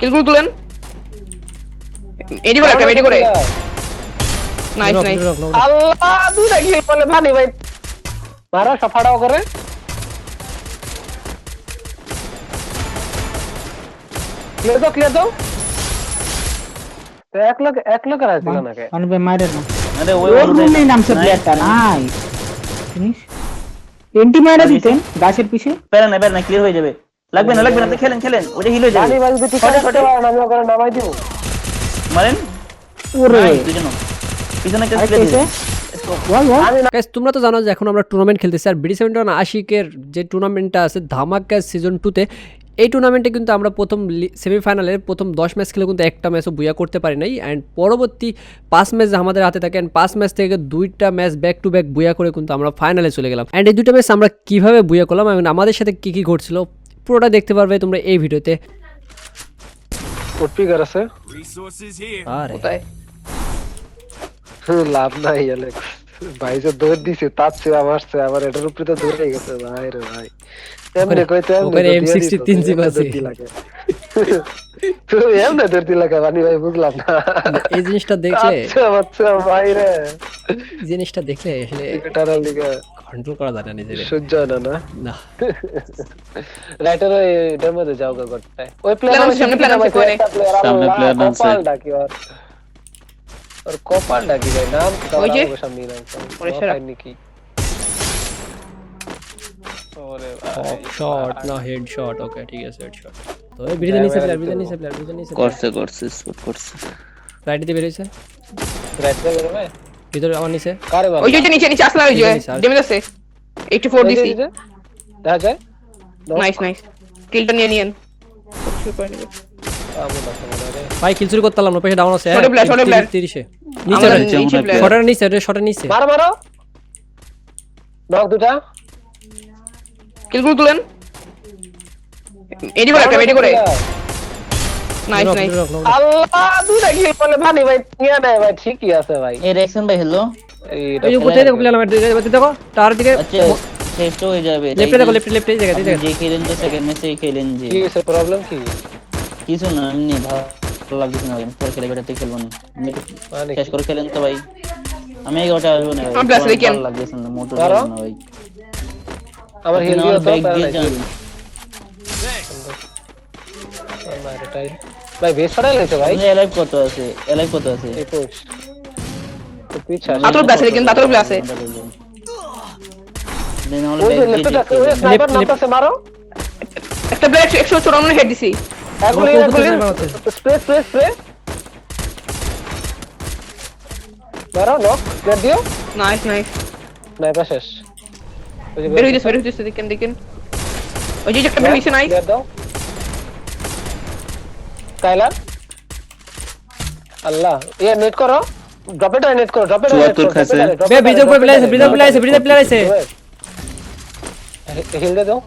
কিলগুলো তুলেন। এডি করে একটা এডি করে নাইস নাইস. আল্লাহ দুটা কিল বলে ভানি ভাই। মারো সফাড়াও করে। ক্লিয়ার দাও ক্লিয়ার দাও তো? এক লোক এক লোক আর ছিল নাকি? অন বে মাইরে না। আরে ওই ওর রুমেই নামছে প্লেয়ারটা নাই। ফিনিশ এন্টি মাইরা দিতেন গাছের পিছে? প্যারা না প্যারা না ক্লিয়ার হয়ে যাবে। লাগবে না লাগবে না আপনি খেলেন খেলেন। ওটা হিল হয়ে যাবে। আমি ওখানে নামাই দিব। মারেন। ওরে। দুজন পিছনে একটা আমি Guys, তোমরা তো জানো যে এখন আমরা টুর্নামেন্ট খেলতেছি। আর বিডি সেভেন্টি ওয়ান আশিকের যে টুর্নামেন্টটা আছে ধামাকা সিজন টুতে এই টুর্নামেন্টে কিন্তু আমরা প্রথম সেমিফাইনালের প্রথম দশ ম্যাচ খেলে কিন্তু একটা ম্যাচও বুয়া করতে পারি নাই। অ্যান্ড পরবর্তী পাঁচ ম্যাচ আমাদের হাতে থাকে অ্যান্ড পাঁচ ম্যাচ থেকে দুইটা ম্যাচ ব্যাক টু ব্যাক বুয়া করে কিন্তু আমরা ফাইনালে চলে গেলাম। অ্যান্ড এই দুটো ম্যাচ আমরা কীভাবে বুয়া করলাম? এবং আমাদের সাথে কি কি ঘটছিল? পুরোটা দেখতে পারবে তোমরা এই ভিডিওতে। আছে আরে। লাভ নাই ভাই যে দৌড় দিছে তার চেয়ে আমার চেয়ে আমার এটার উপরে তো দৌড়ে গেছে। ভাই রে ভাই। এমনি কইতে এমনি এম তো দিয়ে M63 তিন জিপ আছে। এমনি লাগে ভাই বুঝলাম না। এই জিনিসটা দেখলে আচ্ছা আচ্ছা ভাই রে। জিনিসটা দেখলে আসলে লিগে কন্ট্রোল করা যায় না নিজেদের। সহ্য হয় না না? না। রাইটার এটার মধ্যে যাও গা করতে ওই প্লেয়ার সামনে plan আছে, করে। সামনে। কপাল ডাকি ওর। ওর কপাল ডাকি ভাই নাম ওই যে। সামনে নাম ওরে সেরা। নাকি ওরে শট না হেড শট ওকে ঠিক আছে হেড শট তো এই বিরিয়ানি নিচে প্লেয়ার বিরিয়ানি নিচে প্লেয়ার বিরিয়ানি নিচে করছে করছে স্পট করছে। রাইট দিয়ে বেরিয়েছে। রাইটার বেরোবে ভিতরে আমার নিচে। কারে বাবা? ওই যে নিচে নিচে আসলে ওই যে ড্যামেজ আছে। 84 দিছি দেখা যায়। নাইস নাইস কিলটা নিয়ে নিয়েন। ভাই কিল চুরি করতে পারলাম না পেছনে ডাউন আছে। Short player, short player। 30 এ নিচে আমরা নিচে, রে শটের নিচে মারো মারো। নক দুটা। কিলগুলো তুলেন। এডি করে একটা এডি করে। Nice nice. আল্লাহ দুটা কি বলে ভানি ভাই নিয়ে নেয় ভাই ঠিকই আছে ভাই। এই রেকশন ভাই হেলো এই কোথায় দেখো প্লেয়ার আমার দিকে দেখো তার দিকে আচ্ছা শেষ হয়ে যাবে লেফটে দেখো লেফটে লেফটে জায়গা জায়গা যে খেলেন তো সেকেন্ড ম্যাচে খেলেন যে। কি হয়েছে প্রবলেম কি? কিছু না এমনি ভালো লাগছে না ভাই পরে খেলে বেটাতে খেলব না। মানে শেষ করে খেলেন তো ভাই। আমি এই ওটা আসব না ভাই আমার লাগছে না মোটর না ভাই। আমার হিল আপনি দিও আমার তো ব্যাগ প্যারা দিয়ে নাই। যান আমার এটাই ভাই বেশ ছড়াই লাইছে ভাই আপনি এলাইভ কত আছে এলাইভ কত আছে এই পুশ তো পিছা আতর প্লাস আছে কিন্তু আতর প্লাস আছে দেন আমার ওই যে ব্যাগ লেফটে আছে দিয়ে ওই স্নাইপার নামতাছে মারো একটা প্লেয়ার 154 হেড দিছি এগুলি আমার এগুলি কোথায় মারতে? স্প্রে স্প্রে স্প্রে মারো নক ক্লিয়ার দিও নাইস নাইস স্নাইপার শেষ ওই যে বের হইতেছে বের হইতেছে দেখেন দেখেন ওই যে একটা বের হইছে নাইস ক্লিয়ার দাও স্কাইলার আল্লাহ ইয়ে নেট করো। ড্রপ এটা নেট করো ড্রপ এটা নেট করো বে ব্রিজের উপর প্লেয়ার আছে ব্রিজের প্লেয়ার আছে ব্রিজের প্লেয়ার আছে হিল দে দাও।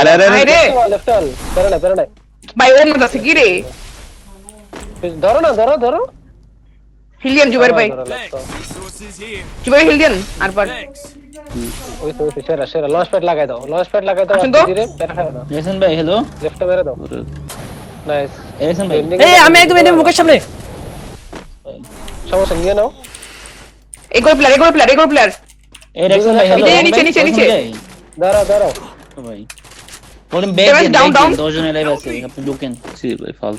আরে, আরে, আরে। লেফট অল পেরে না পেরে না। ভাই ওর মধ্যে আছে কি রে? ধরো না ধরো ধরো। হিলিয়ান জুবাইর ভাই। ধরো. জুবাইর হিলিয়ান আর পার। ওই তো সেরা সেরা। লঞ্চ প্যাড লাগাই দাও লঞ্চ প্যাড লাগাই দাও আসুন তো। ধীরে পেরে না রেকশন ভাই হেলো লেফটে মেরে দাও। নাইস এই আমি একদম এনে মুখের সামনে। সমস্যা নিয়ে নাও। এগোর প্লেয়ার এগোর প্লেয়ার এগোর প্লেয়ার এই রেকশন ভাই হেলো নিচে, নিচে, নিচে। দাঁড়াও দাঁড়াও। ভাই। ওরে ব্যাগ Damage দিন down, ব্যাগ down. দিন দশজন এলাইভ আছে আপনি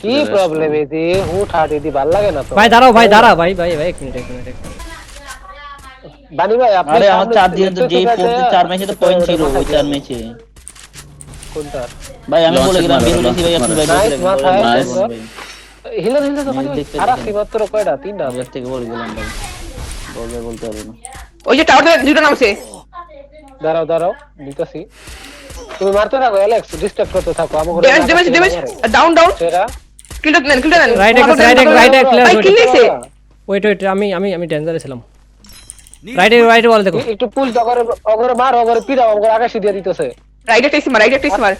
কি প্রবলেম এদি হুট হাট এদি ভালো লাগে না তো। ভাই দাঁড়াও ভাই দাঁড়া ভাই ভাই ভাই এক মিনিট এক মিনিট বানি ভাই আপনি আরে আমার চার দিনে তো যেই পাচ্ছেন, চার ম্যাচে তো পয়েন্ট ছিল ওই চার ম্যাচে কোনটা ভাই আমি বলে গেলাম বের হইছি ভাই আপনি ভাই তো আর। মাত্র কয়টা? তিনটা থেকে বলে গেলাম ভাই। বলবে বলতে হবে না। ওই যে টাওয়ার দুটো নামছে। দাঁড়াও দাঁড়াও দিতেছি। তুমি মারতে থাকো অ্যালেক্স ডিস্ট্রাক্ট করতে থাকো আমাকে damage damage damage down down সেরা। কিলটা নেন কিলটা নেন Right এক right এক, right এক, ওয়েট ওয়েট আমি আমি আমি ডেঞ্জারে ছিলাম। রাইটে রাইটে বল দেখো। একটু পুল অগরে অগরে মার অগরে আকাশে দিয়ে দিতেছে। একটা ইসমার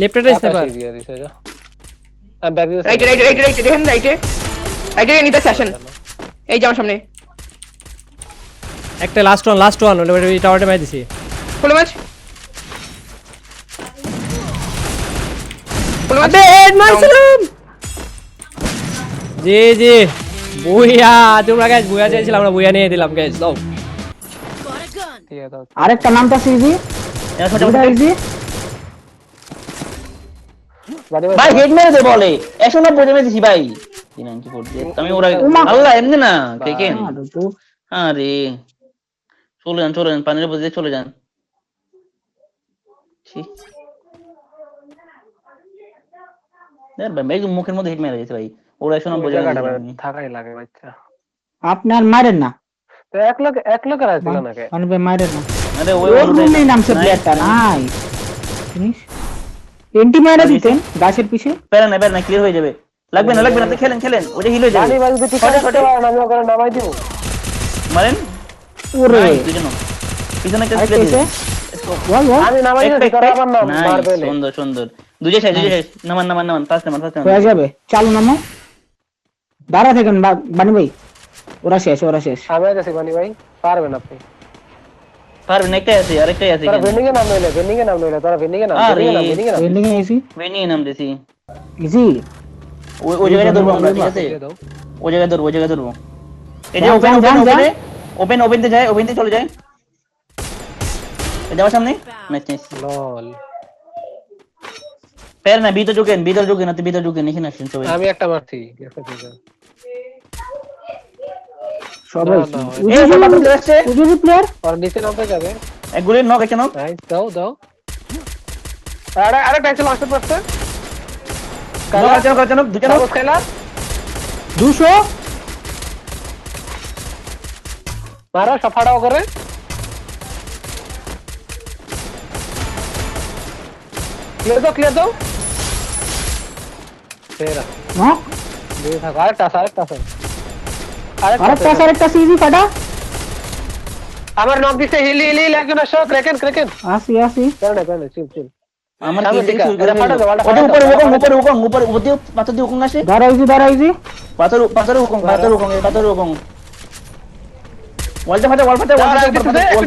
লেফটে রেস নেবার আকাশে দিয়ে দিছে যা। আমি ব্যাগ দিতেছি রাইটে রাইটে রাইটে রাইটে দেখেন রাইটে রাইটে নিতে আসেন এই যে আমার সামনে। একটা লাস্ট ওয়ান লাস্ট ওয়ান ওই টাওয়ারটা মাই দিছি। Full match full match head মারছিলাম! G G. বুইয়া তোমরা গাইস বুইয়া চাইছিলাম আমরা বুইয়া নিয়ে দিলাম গাইস দাও। আরেকটা নামটা ইজি এখন ভাই ভাই হেড মেরে দে বলে। একশো নব্বই জমে দিছি ভাই। দিয়ে। আমি ওরা আল্লাহ এমনি না কেকেন আর। চলে যান চলে যান পানির উপর দিয়ে চলে যান। মুখের মধ্যে হিট মেরে গেছে ভাই। ওরা একশো নব্বই। থাকাই লাগে বাচ্চা। আপনি আর মারেন না। এক লোক এক লোকের আছে না নাকি? মানে ভাই এন্টি মারা দিতেন গাছের পিছে প্যারা না প্যারা না ক্লিয়ার হয়ে যাবে লাগবে না লাগবে না খেলেন খেলেন ওটা হিল হয়ে যাবে বাড়ি বাড়ি যদি ঠিক করতে সরে। পারেন আমি ওখানে নামাই দিব মারেন ওরে নাই, পিছনে একটা আরেকটা clear এসে দিন। বল বল আমি নামাই একটা, দিছি একটা। আমার নাম Nice, মারবে সুন্দর সুন্দর দুজে শেষ দুজে শেষ নামান নামান নামান ফার্স্ট নামান ফার্স্ট হয়ে যাবে চালু নামো দাঁড়া থাকেন বানি ভাই ওরা শেষ ওরা শেষ আমি গেছি বানি ভাই পারবেন আপনি পারবেন একটাই আছে আরেকটাই আছে তারা ভেন্ডিং এ নাম নইলে ভেন্ডিং এ নাম নইলে তারা ভেন্ডিং এ নাম। ভেন্ডিং এ নাম ভেন্ডিং এ নাম এন্ডিং এ এসি ভেনি নাম দিছি ইজি ওই ওই জায়গায় ধরবো আমরা ঠিক আছে? ওই জায়গায় ধরবো ওই জায়গায় ধরবো। এই যে ওপেন ওপেন ওপেনে ওপেন ওপেন তে যায় ওপেন তে চলে যায়। যাওয়ার সামনে। নাইস নাইস লল প্যার না ভিতর ঢুকেন ভিতর ঢুকেন আপনি ভিতর ঢুকেন এখানে আসেন সবাই। আমি একটা মারছি একটা ঠিক আছে সবাই উজুরি প্লেয়ার আর নিচে নামতে যাবে। এক গুলি নক এখানে নাইস দাও দাও। আরে আরে টাইসে লাস্ট পারছে নক আছে নক দুটা নক খেলা দুশো? মারো সফাড়াও করে। ক্লিয়ার দাও ক্লিয়ার দাও। তেরা নক দিয়ে থাকো আরেকটা আরেকটা আছে। আরেকটা আরেকটা সিজি ফাটা আমার নক দিছে হিলি হিলি একজন আসো ক্রেকেন ক্রেকেন। আসি আসি। কারণে কারণে চিল চিল। আমার দিকে, ফাটা দাও, ওটা উপরে এটা উপরে উকং উপরে পাথর দিয়ে আসে। পাথর পাথর পাথর পাথর ওয়ালটা ফাটা ওয়াল ফাটা ওয়াল ফাটা একটু দেয়। একটু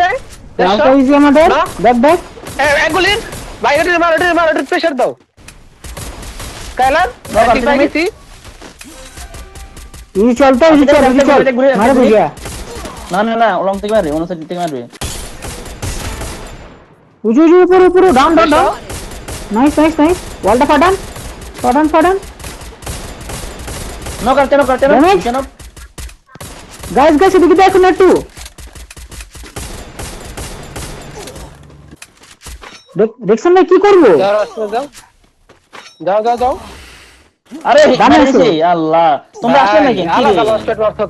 দেয়। রাউটা ইজি আমাদের। না। দেখ দেখ। এক গুলি ভাই এটা মার এটা প্রেসার দাও। কাইলার দাও, ঠিক পাই তুমি- গেছি ইজি চল তো ইজি চল ইজি চল ঘুরে, ঘুরে, মারে ঘুরে। বুঝিয়া না না না লং থেকে মারবে অন্য সাইড থেকে মারবে উজু উজু উপরে উপরে down down down nice nice nice ওয়ালটা ফাটান ফাটান ফাটান নক আর কেন কর কেন Damage? কেন গাইস গাইস এদিকে দেখুন একটু দেখ- দেখছেন ভাই কি করব যাও রাস্তা যাও যাও যাও যাও আরে আল্লাহ। তোমরা আসলে নাকি?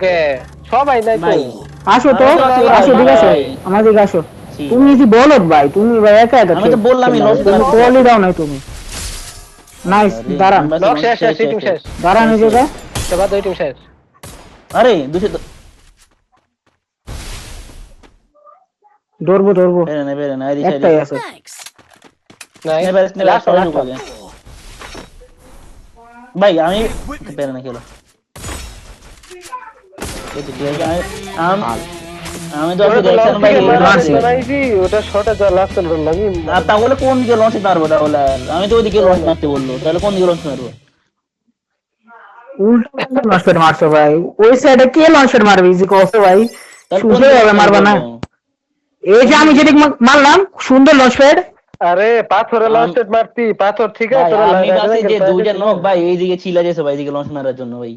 কি? সবাই নাই তো আসো তো আসো, আসো। আমাদের দিকে আসো তুমি যদি বলো ভাই তুমি ভাই একা একা আমি তো বললামই, তুমি কোয়ালি দাও নাই তুমি। নাইস দাঁড়ান লক শেষ শেষ টিম শেষ। দাঁড়ান এই জায়গায় এবার দুই টিম শেষ। আরে দুশো ধরবো ধরবো। না না একটাই আছে। নাই স্নেপার স্নেপার লাস্ট লাস্ট। ভাই আমি বেরে না খেলো আমি- তো শটে কোন দিকে লঞ্চ মারবো তাহলে? আমি তো ওইদিকে লঞ্চ মারতে বলল তাহলে কোন দিকে লঞ্চ মারবো? উল্টো লঞ্চপ্যাড মারছো ভাই? ওই সাইডে কে লঞ্চপ্যাড মারবে? ইজি কষ্ট ভাই। সুন্দর মারবা না? এই যে আমি যেদিকে মারলাম সুন্দর লঞ্চপ্যাড আরে পাথরে লঞ্চ মারতি পাথর ঠিক আছে আমি বাসে যে দুইটা নক ভাই এইদিকে ছিলা যেছে ভাই এইদিকে লঞ্চ মারার জন্য ভাই।